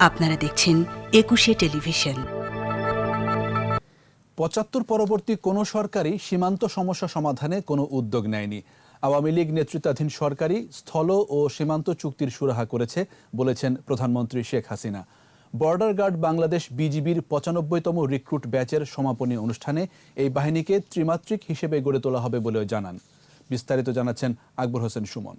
আপনারা দেখছেন একুশে টেলিভিশন। পঁচাত্তর পরবর্তী কোনো সরকারই সীমান্ত সমস্যা সমাধানে কোনো উদ্যোগ নেয়নি। আওয়ামী লীগ নেতৃত্বাধীন সরকারই স্থল ও সীমান্ত চুক্তির সুরাহা করেছে, বলেছেন প্রধানমন্ত্রী শেখ হাসিনা। বর্ডার গার্ড বাংলাদেশ বিজিবির পঁচানব্বইতম রিক্রুট ব্যাচের সমাপনী অনুষ্ঠানে এই বাহিনীকে ত্রিমাত্রিক হিসেবে গড়ে তোলা হবে বলেও জানান। বিস্তারিত জানাচ্ছেন আকবর হোসেন সুমন।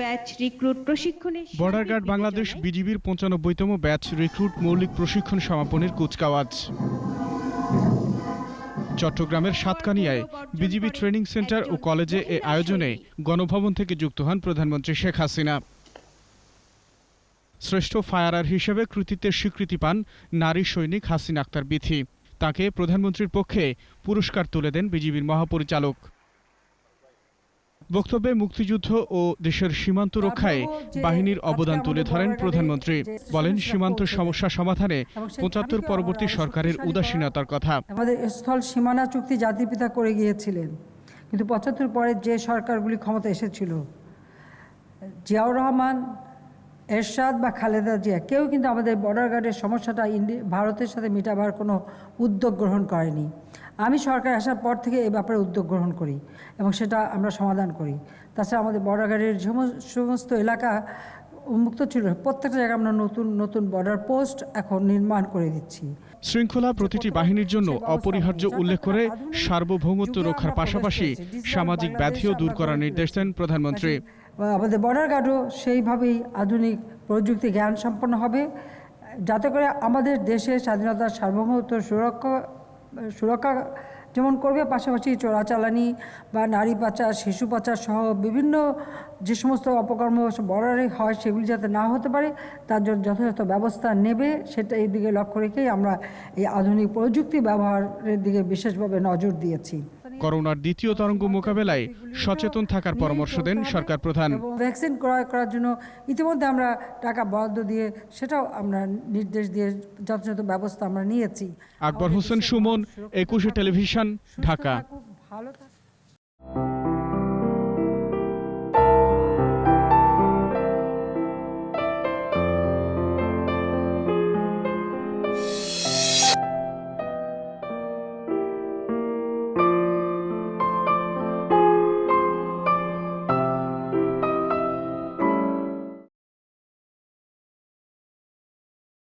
ব্যাচ রিক্রুট প্রশিক্ষণে বর্ডার গার্ড বাংলাদেশ বিজিবির পঞ্চানব্বইতম ব্যাচ রিক্রুট মৌলিক প্রশিক্ষণ সমাপনের কুচকাওয়াজ। চট্টগ্রামের সাতকানিয়ায় বিজিবি ট্রেনিং সেন্টার ও কলেজে এ আয়োজনে গণভবন থেকে যুক্ত হন প্রধানমন্ত্রী শেখ হাসিনা। শ্রেষ্ঠ ফায়ারার হিসেবে কৃতিত্বের স্বীকৃতি পান নারী সৈনিক হাসিনা আক্তার বিথি। তাকে প্রধানমন্ত্রীর পক্ষে পুরস্কার তুলে দেন বিজিবির মহাপরিচালক। বক্তব্যে মুক্তিযুদ্ধ ও দেশের সীমান্ত রক্ষায় বাহিনীর অবদান তুলে ধরেন প্রধানমন্ত্রী। বলেন সীমান্ত সমস্যা সমাধানে পঁচাত্তর পরবর্তী সরকারের উদাসীনতার কথা। আমাদের স্থল সীমানা চুক্তি জাতিপিতা করে গিয়েছিলেন। কিন্তু পঁচাত্তর পরে যে সরকারগুলি ক্ষমতা এসেছিল জিয়াউর রহমান এরশাদ বা খালেদা জিয়া, কেউ কিন্তু আমাদের বর্ডার গার্ডের সমস্যাটা ভারতের সাথে মেটাবার কোনো উদ্যোগ গ্রহণ করেনি। আমি সরকার আসার পর থেকে এ ব্যাপারে উদ্যোগ গ্রহণ করি এবং সেটা আমরা সমাধান করি। তাছাড়া আমাদের বর্ডার গার্ডের সমস্ত এলাকা উন্মুক্ত ছিল। প্রত্যেকটা জায়গায় আমরা নতুন নতুন বর্ডার পোস্ট এখন নির্মাণ করে দিচ্ছি। শৃঙ্খলা প্রতিটি বাহিনীর জন্য অপরিহার্য উল্লেখ করে সার্বভৌমত্ব রক্ষার পাশাপাশি সামাজিক ব্যাধিও দূর করার নির্দেশ দেন প্রধানমন্ত্রী। আমাদের বর্ডার গার্ডও সেইভাবেই আধুনিক প্রযুক্তি জ্ঞান সম্পন্ন হবে। যাতে করে আমাদের দেশের স্বাধীনতার সার্বভৌমত্ব সুরক্ষা সুরক্ষা যেমন করবে, পাশাপাশি চোরাচালানি বা নারী পাচার, শিশু পাচার সহ বিভিন্ন যে সমস্ত অপকর্ম বর্ডারে হয় সেগুলি যাতে না হতে পারে, তার জন্য যথাযথ ব্যবস্থা নেবে, সেটা এই দিকে লক্ষ্য রেখেই আমরা এই আধুনিক প্রযুক্তি ব্যবহারের দিকে বিশেষভাবে নজর দিয়েছি। করোনার দ্বিতীয় তরঙ্গ মোকাবেলায় সচেতন থাকার পরামর্শ দেন সরকার প্রধান। ভ্যাকসিন ক্রয় করার জন্য ইতিমধ্যে আমরা টাকা বরাদ্দ দিয়ে সেটাও আমরা নির্দেশ দিয়ে যথাযথ ব্যবস্থা আমরা নিয়েছি। আকবর হোসেন সুমন একুশে টেলিভিশন ঢাকা।